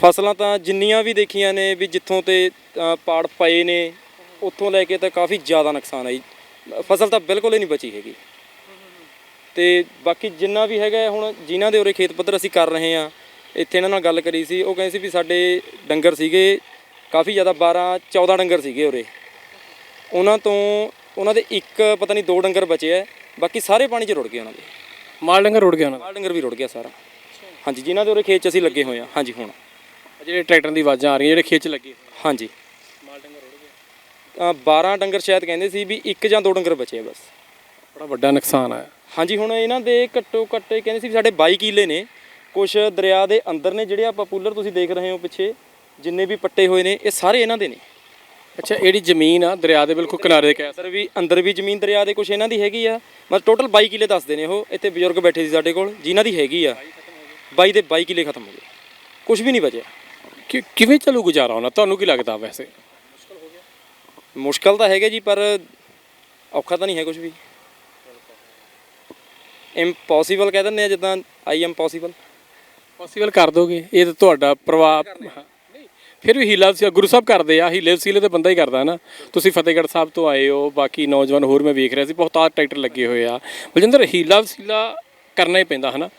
ਫਸਲਾਂ ਤਾਂ ਜਿੰਨੀਆਂ ਵੀ ਦੇਖੀਆਂ ਨੇ ਵੀ ਜਿੱਥੋਂ ਤੇ ਪਾੜ ਪਏ ਨੇ ਉੱਥੋਂ ਲੈ ਕੇ ਤਾਂ ਕਾਫੀ ਜ਼ਿਆਦਾ ਨੁਕਸਾਨ ਹੈ ਫਸਲ ਤਾਂ ਬਿਲਕੁਲ ਹੀ ਨਹੀਂ ਬਚੀ ਹੈਗੀ। ਤੇ ਬਾਕੀ ਜਿੰਨਾ ਵੀ ਹੈਗਾ ਹੁਣ ਜਿਨ੍ਹਾਂ ਦੇ ਉਰੇ ਖੇਤ ਪੱਧਰ ਅਸੀਂ ਕਰ ਰਹੇ ਆ ਇੱਥੇ ਇਹਨਾਂ ਨਾਲ ਗੱਲ ਕਰੀ ਸੀ ਉਹ ਕਹਿੰਦੇ ਸੀ ਵੀ ਸਾਡੇ ਡੰਗਰ ਸੀਗੇ ਕਾਫੀ ਜ਼ਿਆਦਾ 12 14 ਡੰਗਰ ਸੀਗੇ ਉਰੇ। ਉਹਨਾਂ ਤੋਂ ਉਹਨਾਂ ਦੇ ਇੱਕ ਪਤਾ ਨਹੀਂ ਦੋ ਡੰਗਰ ਬਚੇ ਆ ਬਾਕੀ ਸਾਰੇ ਪਾਣੀ 'ਚ ਰੁੜ ਗਏ ਉਹਨਾਂ ਦੇ। ਮਾਲ ਡੰਗਰ ਰੁੜ ਗਿਆ ਉਹਨਾਂ ਦਾ? ਮਾਲ ਡੰਗਰ ਵੀ ਰੁੜ ਗਿਆ ਸਾਰਾ। ਹਾਂਜੀ ਜਿਨ੍ਹਾਂ ਦੇ ਉਰੇ ਖੇਤ 'ਚ ਅਸੀਂ ਲੱਗੇ ਹੋਏ ਆ ਹਾਂਜੀ ਹੁਣ। ਜਿਹੜੇ ਟਰੈਕਟਰਾਂ ਦੀ ਆਵਾਜ਼ਾਂ ਆ ਰਹੀਆਂ ਜਿਹੜੇ ਖੇਤ 'ਚ ਲੱਗੇ ਹਾਂਜੀ। ਮਾਲ ਡੰਗਰ ਰੁੜ ਗਿਆ 12 ਡੰਗਰ ਸ਼ਾਇਦ ਕਹਿੰਦੇ ਸੀ ਵੀ ਇੱਕ ਜਾਂ ਦੋ ਡੰਗਰ ਬਚੇ ਆ ਬਸ। ਬੜਾ ਵੱਡਾ ਨੁਕਸਾਨ ਆਇਆ। ਹਾਂਜੀ ਹੁਣ ਇਹਨਾਂ ਦੇ ਘੱਟੋ ਘੱਟ ਇਹ ਕਹਿੰਦੇ ਸੀ ਵੀ ਸਾਡੇ 22 ਕਿੱਲੇ ਨੇ। ਕੁਝ ਦਰਿਆ ਦੇ ਅੰਦਰ ਨੇ ਜਿਹੜੇ ਆਪਾਂ ਪੂਲਰ ਤੁਸੀਂ ਦੇਖ ਰਹੇ ਹੋ ਪਿੱਛੇ ਜਿੰਨੇ ਵੀ ਪੱਟੇ ਹੋਏ ਨੇ ਇਹ ਸਾਰੇ ਇਹਨਾਂ ਦੇ ਨੇ। ਅੱਛਾ ਜਿਹੜੀ ਜ਼ਮੀਨ ਆ ਦਰਿਆ ਦੇ ਬਿਲਕੁਲ ਕਿਨਾਰੇ ਕਹਿ ਅੰਦਰ ਵੀ ਅੰਦਰ ਵੀ ਜ਼ਮੀਨ ਦਰਿਆ ਦੇ ਕੁਝ ਇਹਨਾਂ ਦੀ ਹੈਗੀ ਆ। ਮਤਲਬ ਟੋਟਲ 22 ਕਿੱਲੇ ਦੱਸਦੇ ਨੇ ਉਹ। ਇੱਥੇ ਬਜ਼ੁਰਗ ਬੈਠੇ ਸੀ ਸਾਡੇ ਕੋਲ ਜਿਨ੍ਹਾਂ ਦੀ ਹੈਗੀ ਆ। 22 ਦੇ 22 ਕਿੱਲੇ ਖਤਮ ਹੋ ਗਏ। ਕੁਝ ਵੀ ਨਹੀਂ ਬਚਿਆ। ਕਿ ਕਿਵੇਂ ਚੱਲੂ ਗੁਜ਼ਾਰਾ ਹੋਣਾ ਤੁਹਾਨੂੰ ਕੀ ਲੱਗਦਾ ਵੈਸੇ? ਮੁਸ਼ਕਲ ਤਾਂ ਹੈਗਾ ਜੀ ਪਰ ਔਖਾ ਤਾਂ ਨਹੀਂ ਹੈ ਕੁਝ ਵੀ। ਇੰਪੋਸੀਬਲ ਕਹਿ ਦਿੰਦੇ ਆ ਜਿੱਦਾਂ ਆਈ ਐਮ ਪੋਸੀਬਲ ਪੋਸੀਬਲ ਕਰ ਦੋਗੇ। ਇਹ ਤਾਂ ਤੁਹਾਡਾ ਪ੍ਰਭਾਵ ਫਿਰ ਵੀ ਹੀਲਾ ਗੁਰੂ ਸਾਹਿਬ ਕਰਦੇ ਆ ਹੀਲੇ ਵਸੀਲੇ ਤੇ ਬੰਦਾ ਹੀ ਕਰਦਾ ਨਾ। ਤੁਸੀਂ ਫਤਿਹਗੜ੍ਹ ਸਾਹਿਬ ਤੋਂ ਆਏ ਹੋ ਬਾਕੀ ਨੌਜਵਾਨ ਹੋਰ ਮੈਂ ਵੇਖ ਰਿਹਾ ਸੀ ਬਹੁਤਾਤ ਟਰੈਕਟਰ ਲੱਗੇ ਹੋਏ ਆ। ਬਲਜਿੰਦਰ ਹੀਲਾ ਵਸੀਲਾ ਕਰਨਾ ਹੀ ਪੈਂਦਾ ਹਨਾ